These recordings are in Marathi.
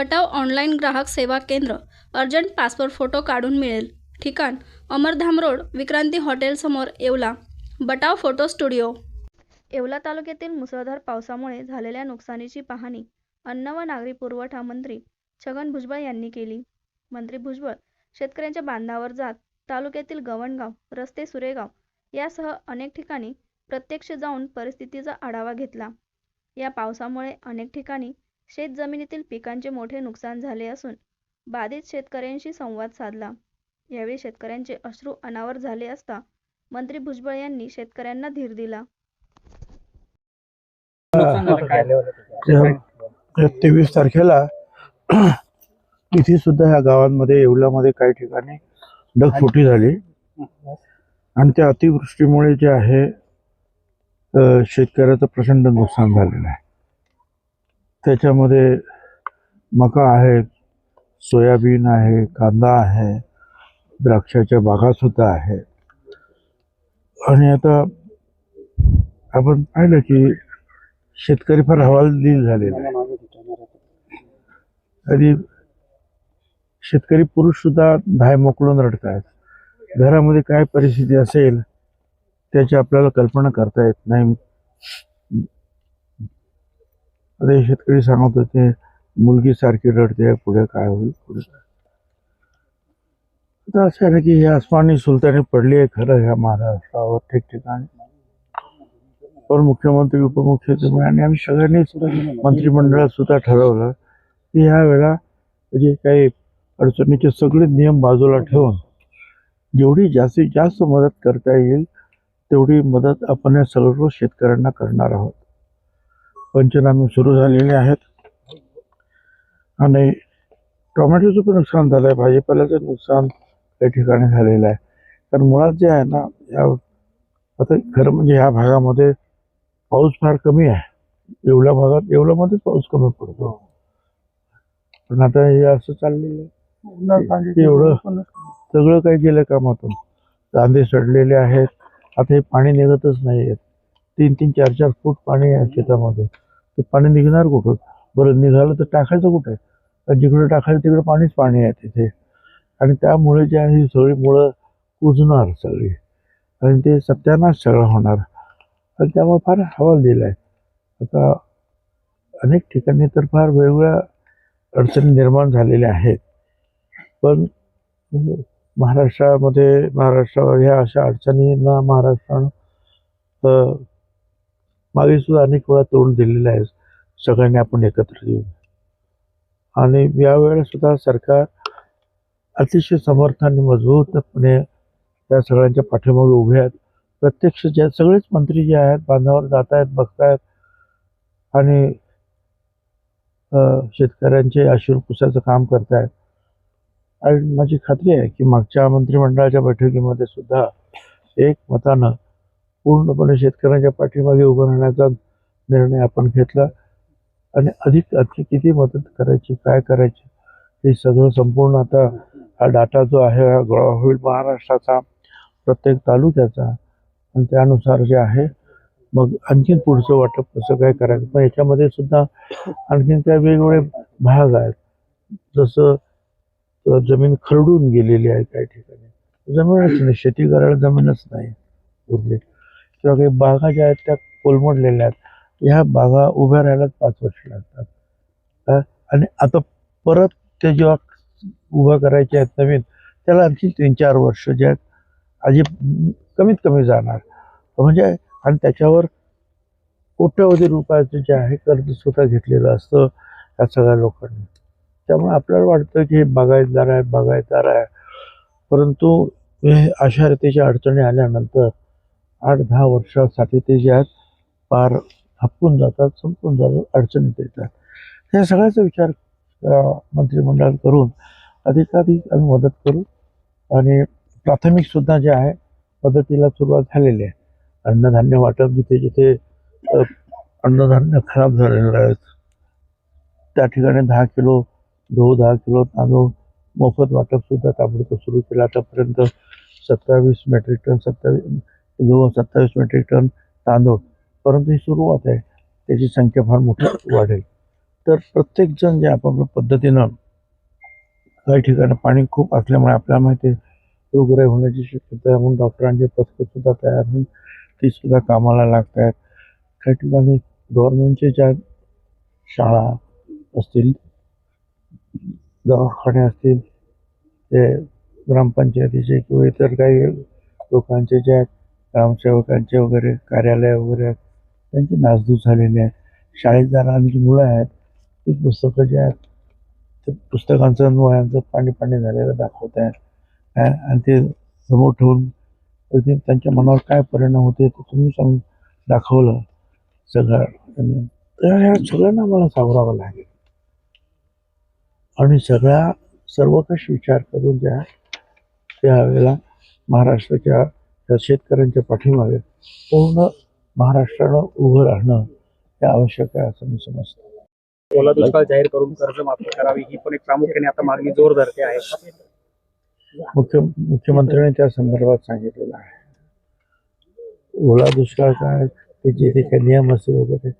बटाव ऑनलाईन ग्राहक सेवा केंद्र अर्जंट पासपोर्ट फोटो काढून मिळेल. ठिकाण अमरधाम रोड विक्रांती हॉटेलसमोर Yeola. Batav photo studio. Yeola तालुक्यातील मुसळधार पावसामुळे झालेल्या नुकसानीची पाहणी अन्न व नागरी पुरवठा मंत्री छगन भुजबळ यांनी केली. मंत्री भुजबळ शेतकऱ्यांच्या बांधावर जात तालुक्यातील गवणगाव रस्ते सुरेगाव यासह अनेक ठिकाणी प्रत्यक्ष जाऊन परिस्थितीचा आढावा घेतला. या पावसामुळे अनेक ठिकाणी शेत जमिनीतील पिकांचे मोठे नुकसान झाले असून बाधित शेतकऱ्यांशी संवाद साधला. यावेळी शेतकऱ्यांचे अश्रू अनावर झाले असता मंत्री भुजबळ यांनी शेतकऱ्यांना धीर दिला. तेवीस तारखेला इथे सुद्धा ह्या गावांमध्ये येवल्यामध्ये काही ठिकाणी ढगफुटी झाली. आणि त्या अतिवृष्टीमुळे जे आहे शेतकऱ्याचं प्रचंड नुकसान झालेलं आहे. त्याच्यामध्ये मका आहे सोयाबीन आहे कांदा आहे द्राक्षाच्या बागासुद्धा आहे. आणि आता आपण पाहिलं की शेतकरी फार हवालदिल झालेला आहे. आणि शेतकरी पुरुषसुद्धा धाय मोकळून रडत आहेत घरामध्ये काय परिस्थिती असेल त्याची आपल्याला कल्पना करता येत नाही. आता हे शेतकरी सांगत होते मुलगी सारखी रडते पुढे काय होईल पुढे काय? आता असं आहे ना की ही आसमानी सुलतानी पडली आहे खरं ह्या महाराष्ट्रावर ठिकठिकाणी. पण मुख्यमंत्री उपमुख्यमंत्री आणि आम्ही सगळ्यांनीच मंत्रिमंडळात सुद्धा ठरवलं की ह्या वेळा जे काही अडचणीचे सगळे नियम बाजूला ठेवून जेवढी जास्तीत जास्त मदत करता येईल तेवढी मदत आपण या सर्व शेतकऱ्यांना करणार आहोत. पंचनामे सुरू झालेले आहेत. आणि टोमॅटोचं पण नुकसान झालं आहे भाजीपाल्याचं नुकसान काही ठिकाणी झालेलं आहे. कारण मुळात जे आहे ना या आता खरं म्हणजे ह्या भागामध्ये पाऊस फार कमी आहे. एवढ्या भागात एवढ्यामध्येच पाऊस कमी पडतो. पण आता हे असं चाललेलं आहे. एवढं सगळं काही गेलं कामातून. कांदे सडलेले आहेत. आता हे पाणी निघतच नाही आहेत तीन तीन चार चार फूट पाणी आहे शेतामध्ये. ते पाणी निघणार कुठं बरं निघालं तर टाकायचं कुठे? आणि जिकडे टाकायचं तिकडे पाणीच पाणी आहे तिथे. आणि त्यामुळे जे आहे ही सगळी मुळं कुजणार सगळी. आणि ते सत्यानाश सगळं होणार. आणि त्यामुळे फार हवाल दिला आहे आता अनेक ठिकाणी तर फार वेगवेगळ्या अडचणी निर्माण झालेल्या आहेत. पण महाराष्ट्रामध्ये महाराष्ट्रावर ह्या अशा अडचणींना महाराष्ट्रानं मागे सुद्धा अनेक वेळा तोंड दिलेलं आहे सगळ्यांनी आपण एकत्र येऊन आणि यावेळेस सुद्धा सरकार अतिशय समर्थ आणि मजबूतपणे त्या सगळ्यांच्या पाठीमागे उभे आहेत. प्रत्यक्ष ज्या सगळेच मंत्री जे आहेत बांधावर जात आहेत बघतायत. आणि शेतकऱ्यांचे आशीर्पुसाचं पुसायचं काम करतायत. आणि माझी खात्री आहे की मागच्या मंत्रिमंडळाच्या बैठकीमध्ये सुद्धा एक मतानं पूर्णपणे शेतकऱ्यांच्या पाठीमागे उभं राहण्याचा निर्णय आपण घेतला. आणि अधिक अधिक किती मदत करायची काय करायची हे सगळं संपूर्ण आता हा डाटा जो आहे हा गोळा होईल महाराष्ट्राचा प्रत्येक तालुक्याचा. आणि त्यानुसार जे आहे मग आणखीन पुढचं वाटप कसं काय करायचं? पण याच्यामध्ये सुद्धा आणखीन काही वेगवेगळे भाग आहेत. जसं जमीन खरडून गेलेली आहे काही ठिकाणी. जमीनच नाही शेती करायला जमीनच नाही उरली किंवा काही बागा ज्या आहेत त्या कोलमडलेल्या आहेत ह्या बागा उभ्या राहायलाच पाच वर्ष लागतात. आणि आता परत ते जेव्हा उभ्या करायचे आहेत नवीन त्याला आणखी तीन चार वर्ष जे आहेत अजी कमीत कमी जाणार. म्हणजे आणि त्याच्यावर कोट्यवधी रुपयाचं जे आहे कर्ज स्वतः घेतलेलं असतं या सगळ्या लोकांनी. त्यामुळे आपल्याला वाटतं की हे बागायतदार आहे बागायतदार आहे. परंतु हे अशा रीतीच्या अडचणी आल्यानंतर आठ दहा वर्षासाठी ते जे आहेत पार हपकून जातात संपून जातात अडचणीत येतात. या सगळ्याचा विचार मंत्रिमंडळात करून अधिकाधिक आम्ही मदत करू. आणि प्राथमिक सुद्धा जे आहे मदतीला सुरुवात झालेली आहे. अन्नधान्य वाटप जिथे जिथे अन्नधान्य खराब झालेलं आहे त्या ठिकाणी दहा किलो गहू दहा किलो तांदूळ मोफत वाटप सुद्धा ताबडतोब सुरू केलं. आतापर्यंत सत्तावीस मेट्रिक टन सत्तावीस जवळ सत्तावीस मेट्रिक टन तांदूळ. परंतु ही सुरुवात आहे. त्याची संख्या फार मोठी वाढेल. तर प्रत्येकजण जे आपापल्या पद्धतीनं काही ठिकाणी पाणी खूप असल्यामुळे आपल्याला माहिती आहे रोगराई होण्याची शक्यता आहे. म्हणून डॉक्टरांचे पथकसुद्धा तयार होऊन ती सुद्धा कामाला लागत आहेत. काही ठिकाणी गव्हर्नमेंटचे ज्या शाळा असतील दवाखाने असतील ते ग्रामपंचायतीचे किंवा इतर काही लोकांचे जे आहेत ग्रामसेवकांचे वगैरे कार्यालय वगैरे आहेत. त्यांची नासधूस झालेली आहे. शाळेत जाणारी जी मुलं आहेत ती पुस्तकं जे आहेत ते पुस्तकांचं आणि पाणी पाणी झालेलं दाखवत आहेत. काय आणि ते समोर ठेवून ते त्यांच्या मनावर काय परिणाम होते ते तुम्ही सांगून दाखवलं सगळं. आणि तर ह्या सगळ्यांना मला सावरावं लागेल. आणि सगळ्या सर्वकष विचार करून ज्या त्यावेळेला महाराष्ट्राच्या त्या शेतकऱ्यांच्या पाठीमागे पूर्ण महाराष्ट्रानं उभं राहणं हे आवश्यक आहे असं मी समजतो. ओला दुष्काळ जाहीर करून कर्जमाफी करावी ही पण एक प्रामुख्याने आता मागणी जोर धरते आहे. मुख्य मुख्यमंत्र्यांनी त्या संदर्भात सांगितलेलं आहे. ओला दुष्काळ काय ते जे जे काही नियम असतील वगैरे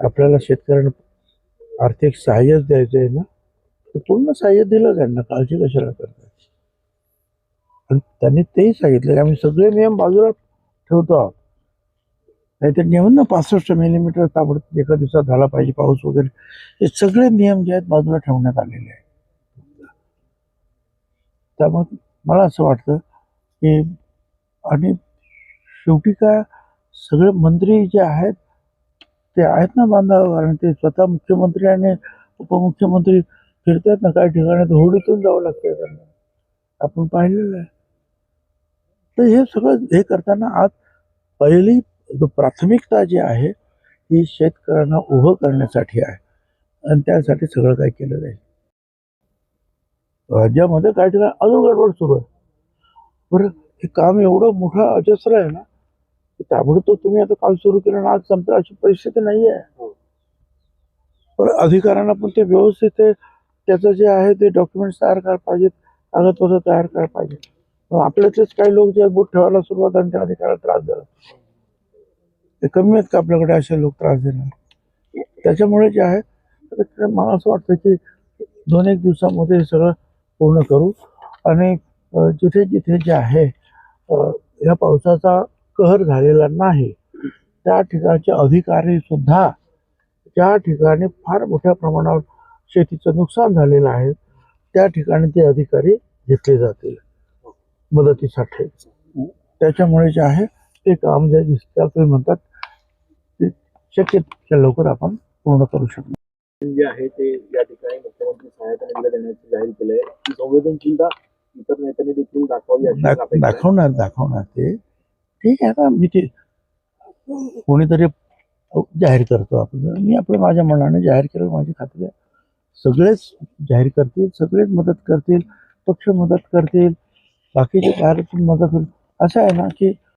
आपल्याला शेतकऱ्यांना आर्थिक सहाय्यच द्यायचं आहे ना तर पूर्ण सहाय्य दिलं त्यांना काळजी कशाला करतात पण त्यांनी तेही सांगितलं की आम्ही सगळे नियम बाजूला ठेवतो आहोत. नाहीतर नियम ना पासष्ट मिलीमीटर ताबडतोब एका दिवसात झाला पाहिजे पाऊस वगैरे. हे सगळे नियम जे आहेत बाजूला ठेवण्यात आलेले आहेत. त्यामुळे मला असं वाटतं की आणि शेवटी काय सगळे मंत्री जे आहेत ते आहेत ना बांधावर आणि ते स्वतः मुख्यमंत्री आणि उपमुख्यमंत्री फिरतात ना काही ठिकाणी तर होडीतून जावं लागतं त्यांना. आपण पाहिलेलं आहे. तर हे सगळं हे करताना आज पहिली जो प्राथमिकता जी आहे ही शेतकऱ्यांना उभं करण्यासाठी आहे. आणि त्यासाठी सगळं काही केलं जाईल. राज्यामध्ये काही ठिकाणी अजून गडबड सुरू आहे. बरं हे काम एवढं मोठं अजस्र आहे ना की ताबडतोब तुम्ही आता काल सुरू केलं आणि आज संपतं अशी परिस्थिती नाही आहे. पण अधिकाऱ्यांना पण ते व्यवस्थित ते त्याचं जे आहे ते डॉक्युमेंट्स तयार करायला पाहिजेत कागदपत्र तयार करायला पाहिजे मग आपल्यातलेच काही लोक जे बोट ठेवायला सुरुवात आणि त्या अधिकाऱ्याला त्रास देणार ते कमी आहेत का आपल्याकडे असे लोक त्रास देणार? त्याच्यामुळे जे आहे मला असं वाटतं की दोन एक दिवसामध्ये हे सगळं पूर्ण करू. आणि जिथे जिथे जे आहे ह्या या पावसाचा कहर झालेला नाही त्या ठिकाणचे अधिकारी सुद्धा ज्या ठिकाणी फार मोठ्या प्रमाणावर शेतीचं नुकसान झालेलं आहे त्या ठिकाणी ते अधिकारी घेतले जातील. मदतीसाठी. त्याच्यामुळे जे आहे ते काम जे तुम्ही म्हणतात ते शक्य तितक्या लवकर आपण पूर्ण करू शकतो जे आहे ते या ठिकाणी मुख्यमंत्री सहायता निधी देण्याचे जाहीर केलंय ही संवेदनशीलता इतर नेत्यांनी देखील दाखवावी अशी आहे. दाखवणार दाखवणार ते. ठीक आहे आता मी ते कोणीतरी जाहीर करतो आपण. मी आपलं माझ्या मनाने जाहीर केलं माझी खात्री आहे. सगळेच जाहीर करतील सगळेच मदत करतील पक्ष मदत करतील. बाकीचे बाहेरतून मदत होईल. असं आहे ना की